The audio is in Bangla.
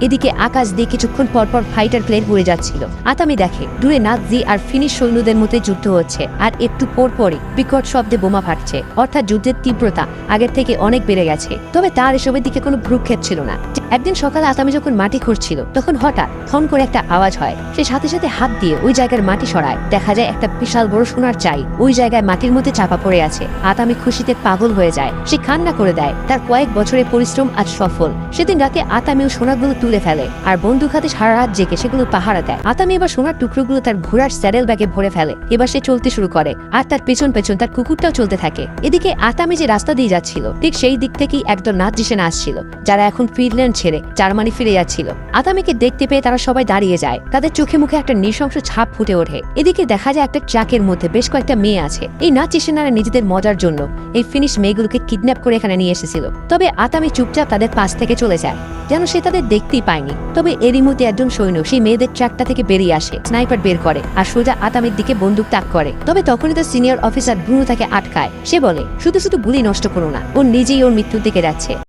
এদিকে আকাশ দিয়ে কিছুক্ষণ পরপর পর ফাইটার প্লেন উড়ে যাচ্ছিল। আতামি দেখে, দূরে নাজি আর ফিনিশ সৈন্যদের মধ্যে যুদ্ধ হচ্ছে, আর একটু পর পরই বিকট শব্দে বোমা ফাটছে। অর্থাৎ যুদ্ধের তীব্রতা আগের থেকে অনেক বেড়ে গেছে। তবে তার এসবের দিকে কোনো ভ্রুক্ষেপ ছিল না। একদিন সকালে আতামি যখন মাটি খুঁড়ছিল, তখন হঠাৎ থন করে একটা আওয়াজ হয়। সে সাথে সাথে হাত দিয়ে ওই জায়গার মাটি সরায়। দেখা যায় একটা বিশাল বড় সোনার চাই ওই জায়গায় মাটির মধ্যে চাপা পড়ে আছে। আতামি খুশিতে পাগল হয়ে যায়। সে কান্না করে দেয়। তার কয়েক বছরের পরিশ্রম আজ সফল। সেদিন রাতে আতামিও সোনাগুলো তুলে ফেলে আর বন্দুক হাতে সারা রাত জেগে সেগুলো পাহারা দেয়। আতামি এবার সোনার টুকরোগুলো তার ঘোড়ার স্যাডেল ব্যাগে ভরে ফেলে। এবার সে চলতে শুরু করে আর তার পেছন পেছন তার কুকুরটাও চলতে থাকে। এদিকে আতামি যে রাস্তা দিয়ে যাচ্ছিল, ঠিক সেই দিক থেকেই একদম একদল নাচজিসেনা আসছিল, যারা এখন ফিনল্যান্ড ছেড়ে জার্মানি ফিরে যাচ্ছিল। আতামিকে দেখতে পেয়ে তারা সবাই দাঁড়িয়ে যায়। তাদের চোখে মুখে একটা নৃশংস ছাপ ফুটে ওঠে। এদিকে দেখা যায় একটা ট্রাকের মধ্যে বেশ কয়েকটা মেয়ে আছে। এই নাচিসেনারা নিজেদের মজার জন্য এই ফিনিশ মেয়েগুলোকে কিডন্যাপ করে এখানে নিয়ে এসেছিল। তবে আতামি চুপচাপ তাদের পাশ থেকে চলে যায়। যেন সে তাদের দেখতেই পায়নি। তবে এরই মধ্যে একজন সৈন্য সেই মেয়েদের ট্রাকটা থেকে বেরিয়ে আসে, স্নাইপার বের করে আর সোজা আতামির দিকে বন্দুক তাক করে। তবে তখনই তার সিনিয়র অফিসার ব্রুনো তাকে আটকায়। সে বলে, শুধু শুধু গুলি নষ্ট করো না। ও নিজেই ওর মৃত্যুর দিকে যাচ্ছে।